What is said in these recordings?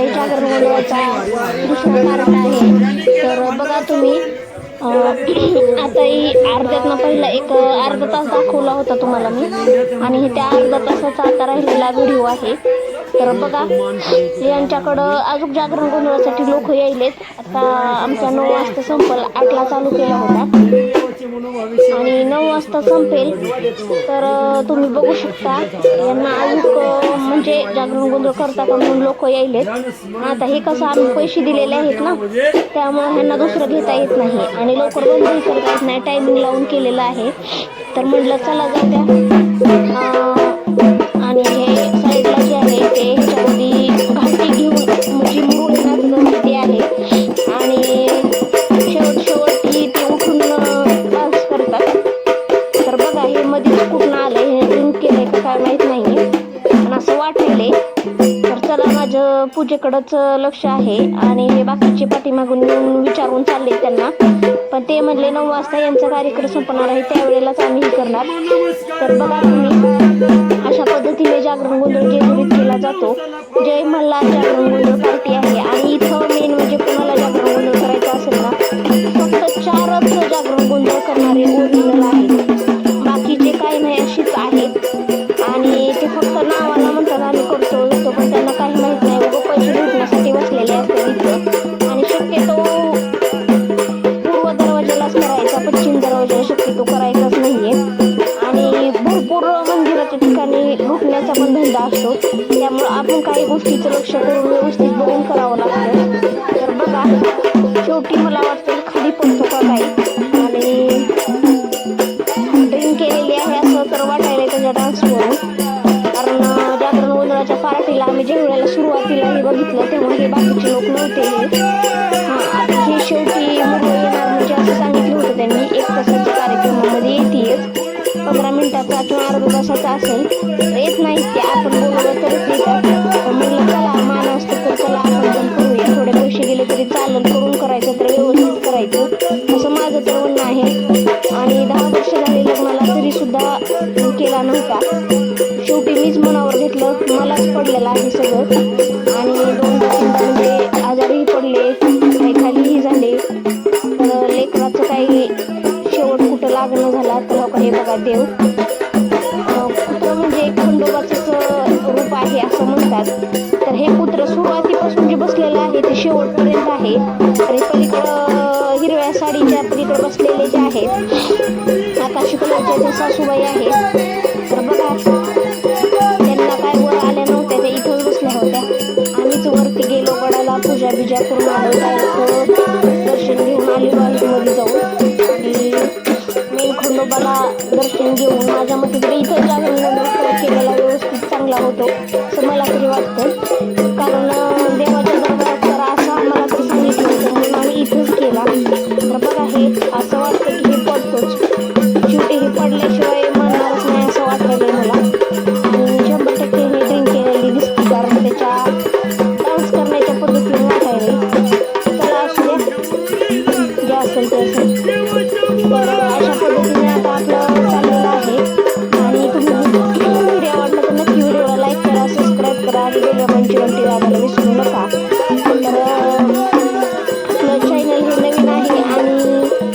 आहे जागरण गोंधळाचा दुसरा पार्ट आहे. तर बघा तुम्ही आताही आता ही अर्ध्यातनं पहिला एक अर्धा तास दाखवला होता तुम्हाला मी. आणि हे त्या अर्धा तासाचा आता राहिलेला व्हिडिओ आहे. तर बघा यांच्याकडं अजून जागरण गोंधळासाठी लोक यायलेत. आता आमचा नऊ वाजता संपल आठला चालू केला होता. आणि नऊ वाजता संपेल. तर तुम्ही बघू शकता यांना अजून आमचे जागरण गोंधळ करता का म्हणून लोक यायलेत. आता हे कसं आम्ही पैसे दिलेले आहेत ना त्यामुळे ह्यांना दुसरं घेता येत नाही. आणि लवकर बंदही करता येत नाही टायमिंग लावून केलेलं आहे. तर म्हटलं चला जाऊ द्या आणि हे साईडला जे आहे ते ह्याच्यामध्ये घाटी घेऊन म्हणजे मुरुड नाचलं ते आहे. आणि शेवट शेवटी ते उठून डान्स करतात. तर बघा हे मध्येच कुठून आलं हे ड्रिंक केलं का काय माहीत नाही आहे असं वाटलेले. तर चला माझं पूजेकडंच लक्ष आहे आणि हे बाकीचे पाठीमागून येऊन विचारून चालले त्यांना. पण ते म्हणले नऊ वाजता यांचा कार्यक्रम संपणार आहे त्यावेळेलाच आम्ही हे करणार. तर बघा तुम्ही अशा पद्धतीने जागरण गोंधळ जेजुरीत केला जातो. जय मल्हार जागरण गोंधळ पार्टी आहे. आणि इथं मेन म्हणजे कोणाला जागरण गोंधळ करायचा असेल ना फक्त चारच जागरण गोंधळ करणारे ओरिजिनल आहे पूर्ण मंदिराच्या ठिकाणी घुटण्याचा पण धंदा असतो. त्यामुळं आपण काही गोष्टीचं लक्ष करून व्यवस्थित बघून करावं लागतं. तर बघा शेवटी मला वाटतं खाली पडतो का काय आणि ड्रिंक केलेली आहे असं तर वाटायला त्याच्या डान्सवरून कारण जागरण गोंधळाच्या पार्टीला आम्ही ज्या वेळेला सुरुवातीला हे बघितलं तेव्हा हे बाकीचे लोक नव्हते हे. हां शेवटी मुंबई येणार म्हणजे असं सांगितलं होतं त्यांनी. एक तासाच्या कार्यक्रमामध्ये येतेच पंधरा मिनिटाचा किंवा अर्धा तासाचा असेल तर येत नाही ते आपण बोलवलं तरच येतात पण म्हणलं चला मान असतं तर चला आपण पण करूया. थोडे पैसे गेले तरी चालेल करून करायचं तर व्यवस्थित करायचं. असं माझं तर म्हणणं आहे. आणि दहा वर्ष झाली लग्नाला तरी सुद्धा केला नव्हता. शेवटी मीच मनावर घेतलं मलाच पडलेलं आहे सगळं. आणि दोनदा लग्न झाला तर लोक हे बघा देव. पुत्र म्हणजे एक खंडोबाचंच रूप आहे असं म्हणतात. तर हे पुत्र सुरुवातीपासून जे बसलेलं आहे ते शेवटपर्यंत आहे. आणि पलीकडं हिरव्या साडीच्या पलीकडे बसलेले जे आहेत आकाशी कलरच्या ते सासूबाई आहेत दर्शन घेऊन माझ्या मते तरी इथं जागरण गोंधळ केलेला व्यवस्थित चांगला होतो असं मला तरी वाटतं. कारण देवाच्या दरबारात करा असं आम्हाला तर सांगितलं होतं म्हणून आम्ही इथंच केला. तर बघा हे असं वाटतं की हे पडतोच. शेवटी हे पडल्याशिवाय म्हणणारच नाही असं वाटलेलं मला. आणि शंभर टक्के हे ड्रिंक केलेली दिसते कारण त्याच्या डान्स करण्याच्या पद्धतीने वाटायला चला असू जे असेल ते असेल.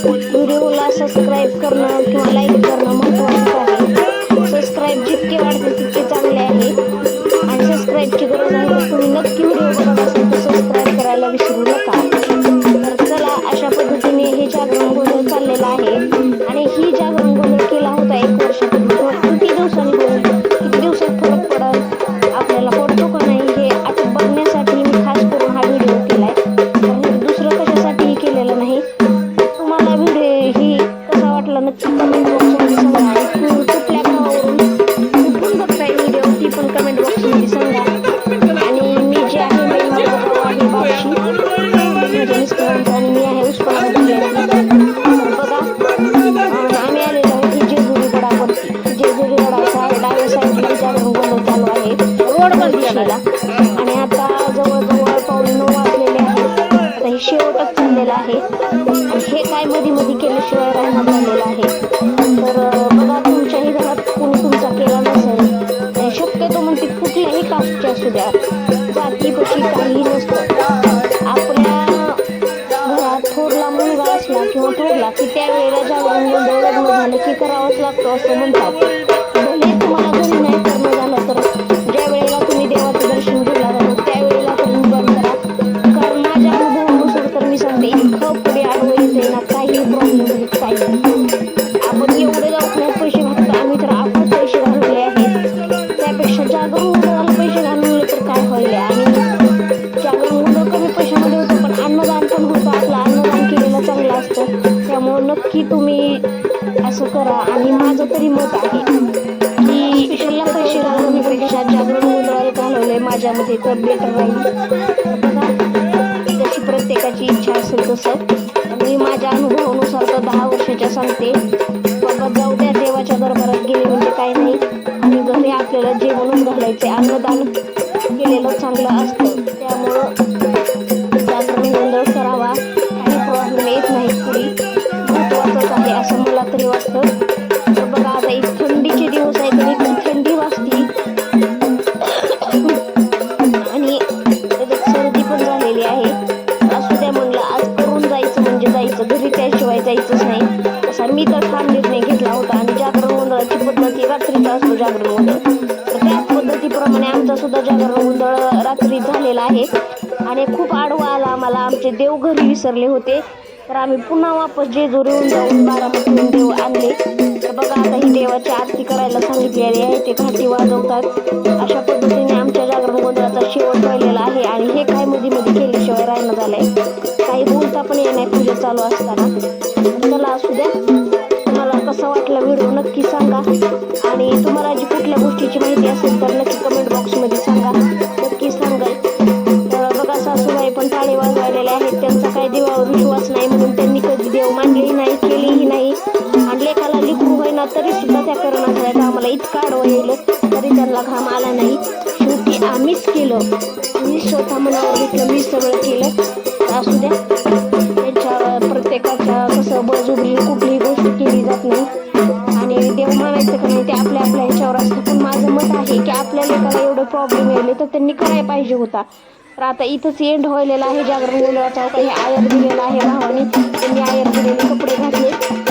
व्हिडिओला सबस्क्राईब करणं किंवा लाईक करणं महत्त्वाचं आहे. सबस्क्राईब जितके वाढतील तितके चांगले आहे. आणि सबस्क्राईबची गरज आहे तर तुम्ही नक्की व्हिडिओ बघत असेल तर सबस्क्राईब करायला विसरू नका. तर चला अशा पद्धतीने हे जागरण गोंधळ चाललेलं आहे. आणि ही शेवटच चाललेलं आहे. हे काय मध्ये मध्ये केल्याशिवाय राहणार झालेलं आहे. तर बघा तुमच्याही घरात कोणी तुमचा केला नसेल शक्यतो म्हणते कुठल्याही कास्टच्या असू द्या जातीपशी काही नसतं. आपल्या घरात थोरला मुलगा असला किंवा थोरला की त्यावेळेला ज्या गोंधळ लग्न झालं की करावंच लागतं असं म्हणतात. भले तुम्हाला घरी नाही तुम्ही असं करा आणि माझं तरी मत आहे की हॉस्पिटलला पैसे घालवण्यापेक्षा जागरण गोंधळाला घालवलंय माझ्यामध्ये तर बेटर राहील. तशी प्रत्येकाची इच्छा असेल तसं. मी माझ्या अनुभवानुसार तर दहा वर्षाच्या सांगते. बाबा जाऊ द्या देवाच्या दरबारात गेले म्हणजे काय नाही. आणि घरी आपल्याला जेवणच घालायचे अन्नदान केलेलं चांगलं असतं. जागरण तर त्या पद्धतीप्रमाणे आमचा सुद्धा जागरण गोंधळ रात्री झालेला आहे. आणि खूप आडवा आला आम्हाला आमचे देव घरी विसरले होते. तर आम्ही पुन्हा वापस जेजुरीहून जाऊन बारामतीहून देव आणले. तर बघा आता ही देवाची आरती करायला सांगितलेली आहे. ते घाटी वाजवतात. अशा पद्धतीने आमच्या जागरण गोंधळाचा शेवट राहिलेला आहे. आणि हे काय मध्ये मध्ये केल्याशिवाय झालं झालंय. काही बोलता पण येणार पूजा चालू असताना. चला असू द्या. तुम्हाला कसा वाटला व्हिडिओ नक्की सांगा. असेल तर नक्की कमेंट बॉक्समध्ये सांगा. नक्की सांगाल तर बघा सासूबाई पण टाळे वाजवायलेले आहेत. त्यांचा काही देवावर विश्वास नाही म्हणून त्यांनी कधी देव मानलेही नाही केलीही नाही. आणि लेखाला लिखू होईना तरी सुद्धा त्या करणार आहेत आम्हाला इतका आडवं येईल तरी त्यांना घाम आला नाही. शेवटी आम्हीच केलं. मी स्वतः मनावर घेतलं मी सगळं केलं. असू द्या. त्यांच्या प्रत्येकाच्या कसं बळजुबरी कुठलीही गोष्ट केली जात नाही. आणि देव का नाही ते आपल्या आपल्या ह्याच्यावर असतं. पण माझं मत आहे की आपल्या लेकाला एवढं प्रॉब्लेम यायले तर त्यांनी करायला पाहिजे होता. तर आता इथंच एंड व्हायलेला आहे. जागरण गोंधळाचा हे आयर दिलेला आहे. भावाने त्यांनी आयर दिलेले कपडे घातले.